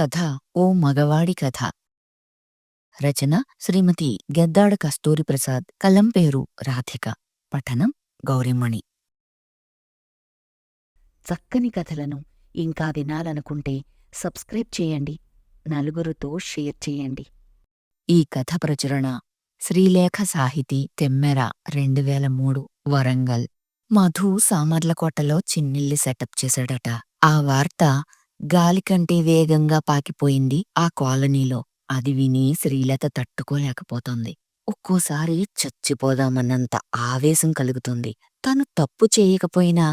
కథ ఓ మగవాడి కథ. రచన శ్రీమతి గెద్దాడ కస్తూరి ప్రసాద్ కలం పేరు రాధిక పఠనం గౌరిమణి. చక్కని కథలను ఇంకా వినాలనుకుంటే సబ్స్క్రైబ్ చేయండి నలుగురితో షేర్ చేయండి. ఈ కథ ప్రచురణ శ్రీలేఖ సాహితీ తెమ్మెర రెండు వేల మూడు వరంగల్. మధు సామర్లకోటలో చిన్నిల్లి సెటప్ చేశాడట. ఆ వార్త గాలికంటే వేగంగా పాకిపోయింది ఆ కాలనీలో. అది విని శ్రీలత తట్టుకోలేకపోతోంది. ఒక్కోసారి చచ్చిపోదామన్నంత ఆవేశం కలుగుతుంది. తను తప్పు చేయకపోయినా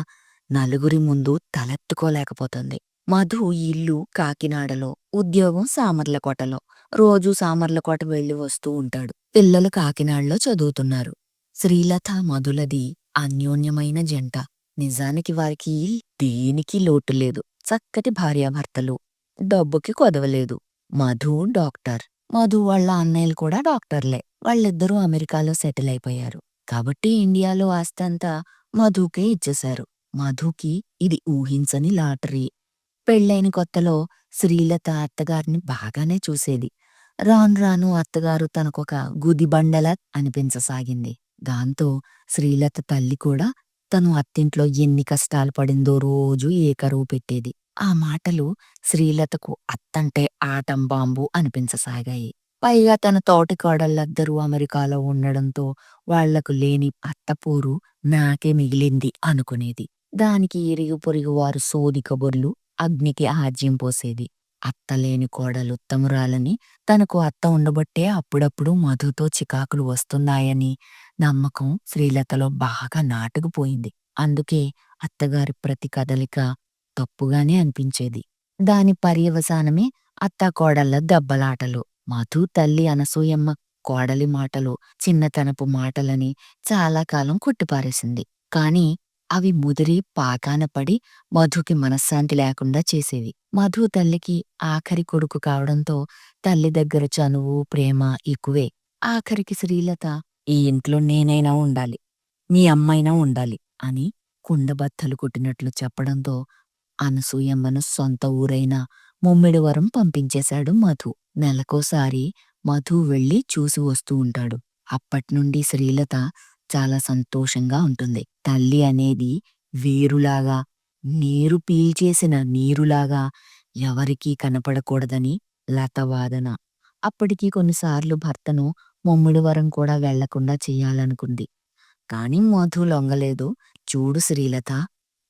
నలుగురి ముందు తలెత్తుకోలేకపోతుంది. మధు ఇల్లు కాకినాడలో ఉద్యోగం సామర్లకోటలో. రోజూ సామర్లకోట వెళ్ళి వస్తూ ఉంటాడు. పిల్లలు కాకినాడలో చదువుతున్నారు. శ్రీలత మధులది అన్యోన్యమైన జంట. నిజానికి వారికి దేనికి లోటు లేదు. చక్కటి భార్యాభర్తలు. డబ్బుకి కొదవలేదు. మధు డాక్టర్. మధు వాళ్ళ అన్నయ్యలు కూడా డాక్టర్లే. వాళ్ళిద్దరూ అమెరికాలో సెటిల్ అయిపోయారు. కాబట్టి ఇండియాలో ఆస్తంతా మధుకే ఇచ్చేశారు. మధుకి ఇది ఊహించని లాటరీ. పెళ్ళైన కొత్తలో శ్రీలత అత్తగారిని బాగానే చూసేది. రాను రాను అత్తగారు తనకొక గుదిబండల అనిపించసాగింది. దాంతో శ్రీలత తల్లి కూడా తను అత్తింట్లో ఎన్ని కష్టాలు పడిందో రోజూ ఏకరువు పెట్టేది. ఆ మాటలు శ్రీలతకు అత్తంటే ఆటం బాంబు అనిపించసాగాయి. పైగా తన తోటి కోడళ్ళద్దరూ అమెరికాలో ఉండడంతో వాళ్ళకు లేని అత్తపోరు నాకే మిగిలింది అనుకునేది. దానికి ఇరుగు పొరుగు వారు సోది కబుర్లు అగ్నికి ఆజ్యం పోసేది. అత్తలేని కోడలు ఉత్తమురాలని తనకు అత్త ఉండబట్టే అప్పుడప్పుడు మధుతో చికాకులు వస్తున్నాయని నమ్మకం శ్రీలతలో బాగా నాటుకుపోయింది. అందుకే అత్తగారి ప్రతి కదలిక తప్పుగానే అనిపించేది. దాని పర్యవసానమే అత్తాకోడళ్ళ దెబ్బలాటలు. మధు తల్లి అనసూయమ్మ కోడలి మాటలు చిన్నతనపు మాటలని చాలా కాలం కొట్టిపారేసింది. కాని అవి ముదిరి పాకాన పడి మధుకి మనశ్శాంతి లేకుండా చేసేవి. మధు తల్లికి ఆఖరి కొడుకు కావడంతో తల్లి దగ్గర చనువు ప్రేమ ఎక్కువే. ఆఖరికి శ్రీలత ఈ ఇంట్లో నేనైనా ఉండాలి. మీ అమ్మైనా ఉండాలి అని కుండబత్తలు కొట్టినట్లు చెప్పడంతో అనసూయమ్మను సొంత ఊరైన ముమ్మిడివరం పంపించేశాడు మధు. నెలకోసారి మధు వెళ్ళి చూసి వస్తూ ఉంటాడు. అప్పట్నుండి శ్రీలత చాలా సంతోషంగా ఉంటుంది. తల్లి అనేది వేరులాగా నీరు పీల్చేసిన నీరులాగా ఎవరికీ కనపడకూడదని లత వాదన. అప్పటికి కొన్నిసార్లు భర్తను ముమ్మిడివరం కూడా వెళ్ళకుండా చెయ్యాలనుకుంది కాని మధు లొంగలేదు. చూడు శ్రీలత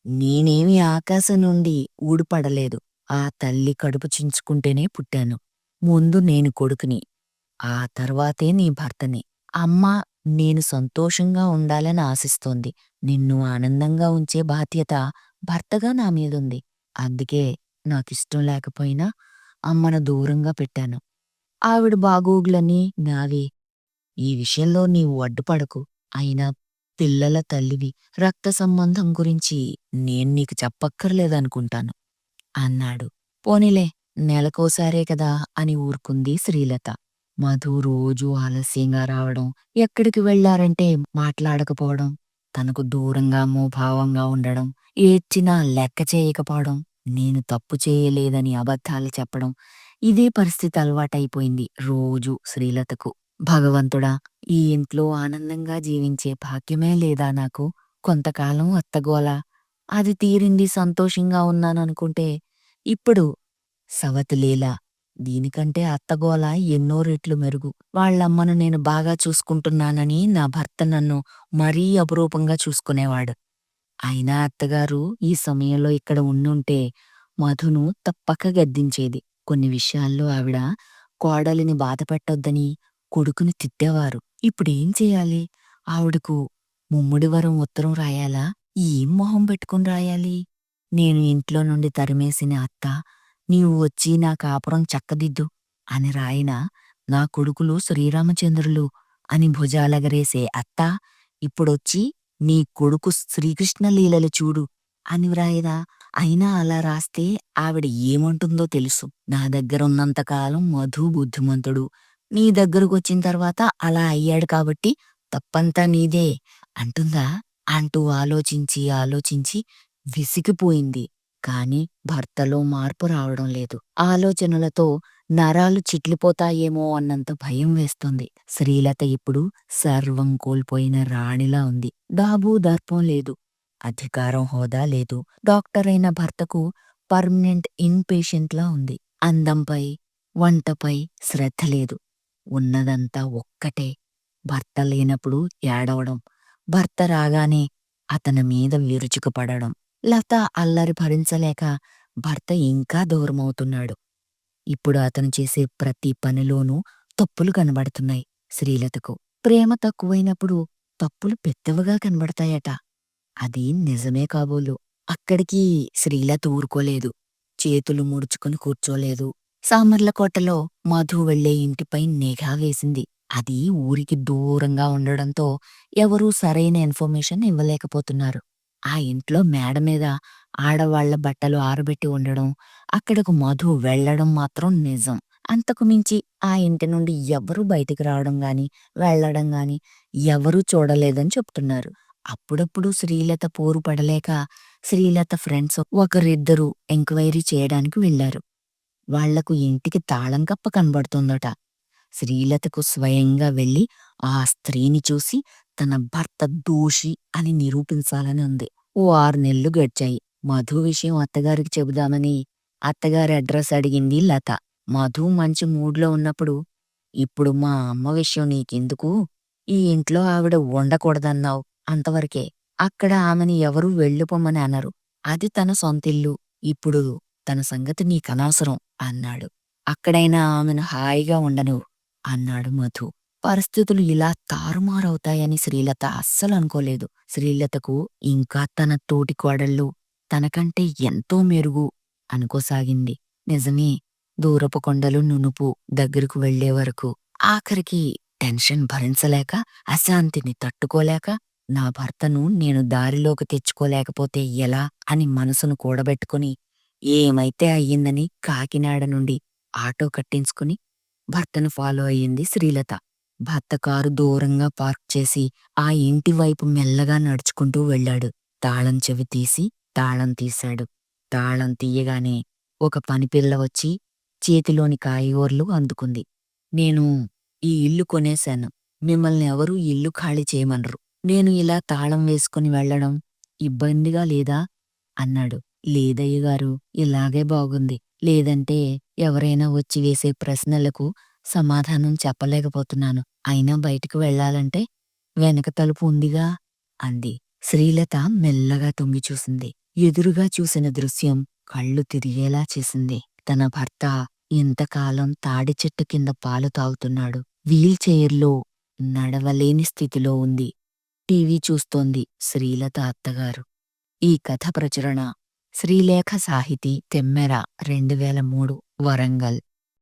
నేనేమి ఆకాశం నుండి ఊడిపడలేదు. ఆ తల్లి కడుపు చించుకుంటేనే పుట్టాను. ముందు నేను కొడుకుని ఆ తర్వాతే నీ భర్తని. అమ్మ నేను సంతోషంగా ఉండాలని ఆశిస్తోంది. నిన్ను ఆనందంగా ఉంచే బాధ్యత భర్తగా నా మీదుంది. అందుకే నాకిష్టం లేకపోయినా అమ్మను దూరంగా పెట్టాను. ఆవిడ బాగోగులని నావి. ఈ విషయంలో నీవు అడ్డుపడకు. అయినా పిల్లల తల్లివి రక్త సంబంధం గురించి నేను నీకు చెప్పక్కర్లేదనుకుంటాను. అన్నాడు. పోనీలే నెలకోసారే కదా అని ఊరుకుంది శ్రీలత. మధు రోజూ ఆలస్యంగా రావడం ఎక్కడికి వెళ్ళారంటే మాట్లాడకపోవడం తనకు దూరంగా మోభావంగా ఉండడం ఏడ్చినా లెక్క చేయకపోవడం నేను తప్పు చేయలేదని అబద్ధాలు చెప్పడం ఇదే పరిస్థితి అలవాటైపోయింది రోజు శ్రీలతకు. భగవంతుడా ఈ ఇంట్లో ఆనందంగా జీవించే భాగ్యమే లేదా నాకు? కొంతకాలం అత్తగోల. అది తీరింది సంతోషంగా ఉన్నాననుకుంటే ఇప్పుడు సవతిలీల దీనికంటే అత్తగోల ఎన్నో రెట్లు మెరుగు. వాళ్ళమ్మను నేను బాగా చూసుకుంటున్నానని నా భర్త నన్ను మరీ అపురూపంగా చూసుకునేవాడు. అయినా అత్తగారు ఈ సమయంలో ఇక్కడ ఉండుంటే మధును తప్పక గద్దించేది. కొన్ని విషయాల్లో ఆవిడ కోడలిని బాధపెట్టొద్దని కొడుకుని తిట్టేవారు. ఇప్పుడేం చేయాలి? ఆవిడకు ముమ్ముడివరం ఉత్తరం రాయాలా? ఏం మొహం పెట్టుకుని రాయాలి? నేను ఇంట్లో నుండి తరిమేసిన అత్త నీవు వచ్చి నా కాపురం చక్కదిద్దు అని రాయిన నా కొడుకులు శ్రీరామచంద్రులు అని భుజాలగరేసే అత్తా ఇప్పుడొచ్చి నీ కొడుకు శ్రీకృష్ణ లీలలు చూడు అని వ్రాయదా అయినా అలా రాస్తే ఆవిడ ఏమంటుందో తెలుసు. నా దగ్గరున్నంతకాలం మధు బుద్ధిమంతుడు. నీ దగ్గరకొచ్చిన తర్వాత అలా అయ్యాడు కాబట్టి తప్పంతా నీదే అంటుందా? అంటూ ఆలోచించి ఆలోచించి విసిగిపోయింది. కాని భర్తలో మార్పు రావడం లేదు. ఆలోచనలతో నరాలు చిట్లిపోతాయేమో అన్నంత భయం వేస్తుంది. శ్రీలత ఇప్పుడు సర్వం కోల్పోయిన రాణిలా ఉంది. దాబూ దర్పం లేదు. అధికారం హోదా లేదు. డాక్టర్ అయిన భర్తకు పర్మనెంట్ ఇన్ పేషెంట్లా ఉంది. అందంపై వంటపై శ్రద్ధ లేదు. ఉన్నదంతా ఒక్కటే. భర్త లేనప్పుడు ఏడవడం. భర్త రాగానే అతని మీద విరుచుకుపడడం. లత అల్లరి భరించలేక భర్త ఇంకా దూరమవుతున్నాడు. ఇప్పుడు అతను చేసే ప్రతి పనిలోనూ తప్పులు కనబడుతున్నాయి శ్రీలతకు. ప్రేమ తక్కువైనప్పుడు తప్పులు పెద్దవిగా కనబడతాయట. అది నిజమే కాబోలు. అక్కడికి శ్రీలత ఊరుకోలేదు. చేతులు ముడుచుకుని కూర్చోలేదు. సామర్లకోటలో మధు వెళ్ళే ఇంటిపై నిఘా వేసింది. అది ఊరికి దూరంగా ఉండడంతో ఎవరూ సరైన ఇన్ఫర్మేషన్ ఇవ్వలేకపోతున్నారు. ఆ ఇంట్లో మేడ మీద ఆడవాళ్ళ బట్టలు ఆరబెట్టి ఉండడం అక్కడకు మధు వెళ్ళడం మాత్రం నిజం. అంతకు మించి ఆ ఇంటి నుండి ఎవరూ బయటికి రావడం గాని వెళ్ళడం గాని ఎవరూ చూడలేదని చెప్తున్నారు. అప్పుడప్పుడు శ్రీలత పోరు పడలేక శ్రీలత ఫ్రెండ్స్ ఒకరిద్దరూ ఎంక్వైరీ చేయడానికి వెళ్ళారు వాళ్ళకు ఇంటికి తాళం కప్ప కనబడుతుందట. శ్రీలతకు స్వయంగా వెళ్ళి ఆ స్త్రీని చూసి తన భర్త దోషి అని నిరూపించాలని ఉంది. ఓ ఆరు నెలలు గడిచాయి. మధు విషయం అత్తగారికి చెబుదామని అత్తగారి అడ్రస్ అడిగింది లత. మధు మంచి మూడ్లో ఉన్నప్పుడు ఇప్పుడు మా అమ్మ విషయం నీకెందుకు? ఈ ఇంట్లో ఆవిడ ఉండకూడదన్నావు అంతవరకే. అక్కడ ఆమెని ఎవరూ వెళ్ళిపోమని అన్నారు అది తన సొంతిల్లు. ఇప్పుడు తన సంగతి నీకనవసరం అన్నాడు. అక్కడైనా ఆమెను హాయిగా ఉండను అన్నాడు మధు. పరిస్థితులు ఇలా తారుమారవుతాయని శ్రీలత అస్సలు అనుకోలేదు. శ్రీలతకు ఇంకా తన తోటి కోడళ్ళు తనకంటే ఎంతో మెరుగు అనుకోసాగింది. నిజమే దూరపు కొండలు నునుపు దగ్గరకు వెళ్ళే వరకు ఆఖరికి టెన్షన్ భరించలేక అశాంతిని తట్టుకోలేక నా భర్తను నేను దారిలోకి తెచ్చుకోలేకపోతే ఎలా అని మనసును కూడబెట్టుకుని ఏమైతే అయ్యిందని కాకినాడ నుండి ఆటో కట్టించుకుని భర్తను ఫాలో అయ్యింది శ్రీలత. భర్త కారు దూరంగా పార్క్ చేసి ఆ ఇంటి వైపు మెల్లగా నడుచుకుంటూ వెళ్ళాడు. తాళం చెవి తీసి తాళం తీశాడు. తాళం తీయగానే ఒక పనిపిల్ల వచ్చి చేతిలోని కాయగూరలు అందుకుంది. నేను ఈ ఇల్లు కొనేశాను. మిమ్మల్ని ఎవరూ ఇల్లు ఖాళీ చేయమనరు. నేను ఇలా తాళం వేసుకుని వెళ్ళడం ఇబ్బందిగా లేదా? అన్నాడు. లేదయ్యగారు ఇలాగే బాగుంది. లేదంటే ఎవరైనా వచ్చి వేసే ప్రశ్నలకు సమాధానం చెప్పలేకపోతున్నాను. అయినా బయటికి వెళ్ళాలంటే వెనక తలుపు ఉందిగా అంది. శ్రీలత మెల్లగా తొంగి చూసింది. ఎదురుగా చూసిన దృశ్యం కళ్ళు తిరిగేలా చేసింది. తన భర్త ఇంతకాలం తాడి చెట్టు కింద పాలు తాగుతున్నాడు. వీల్చైర్లో నడవలేని స్థితిలో ఉంది. టీవీ చూస్తోంది శ్రీలత అత్తగారు. ఈ కథ ప్రచురణ శ్రీలేఖ సాహితీ తెమ్మెర రెండు వేల మూడు వరంగల్.